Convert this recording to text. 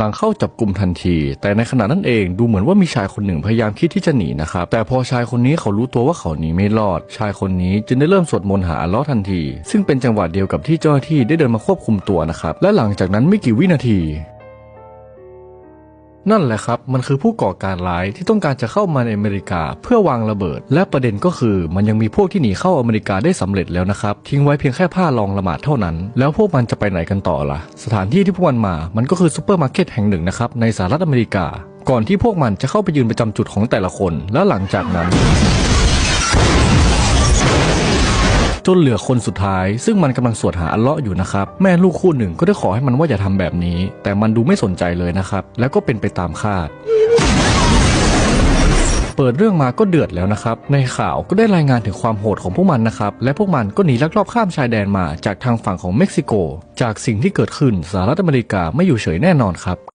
ต่างเข้าจับกลุ่มทันที แต่ในขณะนั้นเองดูเหมือนว่ามีชายคนหนึ่งพยายามคิดที่จะหนีนะครับ แต่พอชายคนนี้เขารู้ตัวว่าเขาหนีไม่รอด ชายคนนี้จึงได้เริ่มสวดมนต์หาอัลลอฮ์ทันที ซึ่งเป็นจังหวะเดียวกับที่เจ้าหน้าที่ได้เดินมาควบคุมตัวนะครับ และหลังจากนั้นไม่กี่วินาที นั่นแหละครับ มันคือผู้ก่อการร้ายที่ต้องการจะเข้ามาในอเมริกา เพื่อวางระเบิด และประเด็นก็คือมันยังมีพวกที่หนีเข้าอเมริกาได้สำเร็จแล้วนะครับ ทิ้งไว้เพียงแค่ผ้ารองละหมาดเท่านั้น แล้วพวกมันจะไปไหนกันต่อล่ะ สถานที่ที่พวกมันมา มันก็คือซูเปอร์มาร์เก็ตแห่งหนึ่งนะครับในสหรัฐอเมริกา ก่อนที่พวกมันจะเข้าไปยืนประจำจุดของแต่ละคน และหลังจากนั้น จนเหลือคนสุดท้าย ซึ่งมันกำลังสวดหาอัลเลาะห์อยู่นะครับ แม่ลูกคู่หนึ่งก็ได้ขอให้มันว่าอย่าทำแบบนี้ แต่มันดูไม่สนใจเลยนะครับ แล้วก็เป็นไปตามคาดเปิดเรื่องมาก็เดือดแล้วนะครับ ในข่าวก็ได้รายงานถึงความโหดของพวกมันนะครับ และพวกมันก็หนีลักลอบข้ามชายแดนมาจากทางฝั่งของเม็กซิโก จากสิ่งที่เกิดขึ้นสหรัฐอเมริกาไม่อยู่เฉยแน่นอนครับ